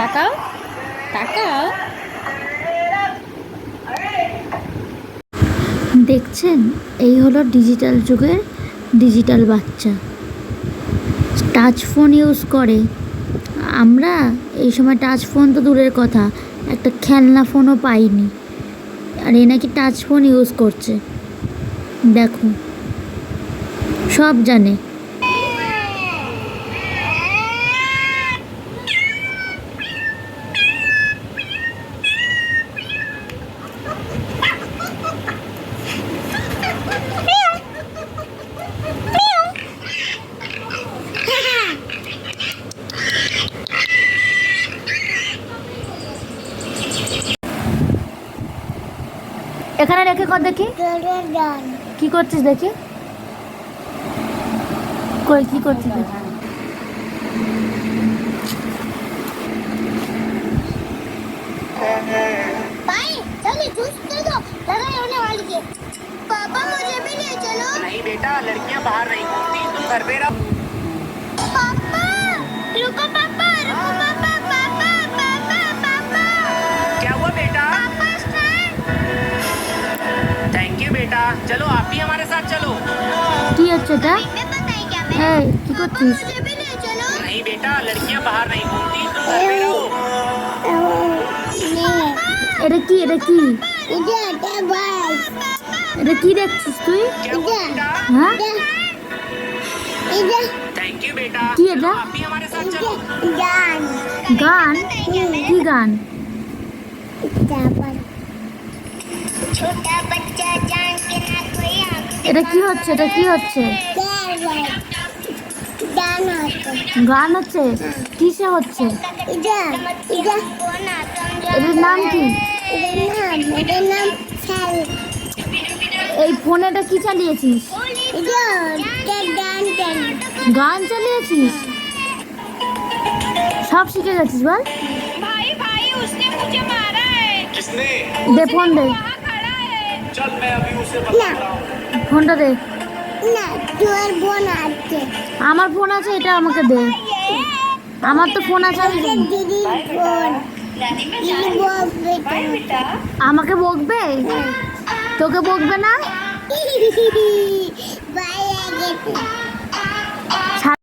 তাকাও তাকাও। দেখছেন? এই হলো ডিজিটাল যুগের ডিজিটাল বাচ্চা। টাচ ফোন ইউজ করে। আমরা এই সময় টাচ ফোন তো দূরের কথা, একটা খেলনা ফোনও পাইনি। আর এ নাকি টাচ ফোন ইউজ করছে। দেখো, সব জানে। এখানে রেখে কর দেখি গান কি করছিস দেখি কই কি করছিস দেখি भाई चलो जूस दे दो लड़ाई होने वाली है पापा मुझे भी ले चलो नहीं बेटा लड़कियां बाहर नहीं घूमती तुम घर पे रहो थैंक यू बेटा चलो आप भी हमारे साथ चलो কি হচ্ছে এটা मैं बताई क्या मैं এই কি पापा করছিস मुझे भी ले चलो नहीं बेटा लड़कियां बाहर नहीं घूमती तुम घर पे रहो এটা কি এটা কি इधर क्या बाय এটা কি দেখছিস তুই क्या हुआ बेटा হ্যাঁ इधर थैंक यू बेटा কি चलो এটা आप भी हमारे साथ चलो गान গান কি গান এটা কি হচ্ছে? এটা কি হচ্ছে? গান হচ্ছে? কিসে হচ্ছে? এটার নাম কি? এই ফোনেটা কি চালিয়েছিস? গান চালিয়েছিস? সব শিখে গেছিস বল। দে ফোন দে। না। ফোনটা দে। না তোর বোন আছে। আমার ফোন আছে এটা আমাকে দে। আমার তো ফোন আছে আমি দিদির আমাকে বকবে? হ্যাঁ। তোকে বকবে না?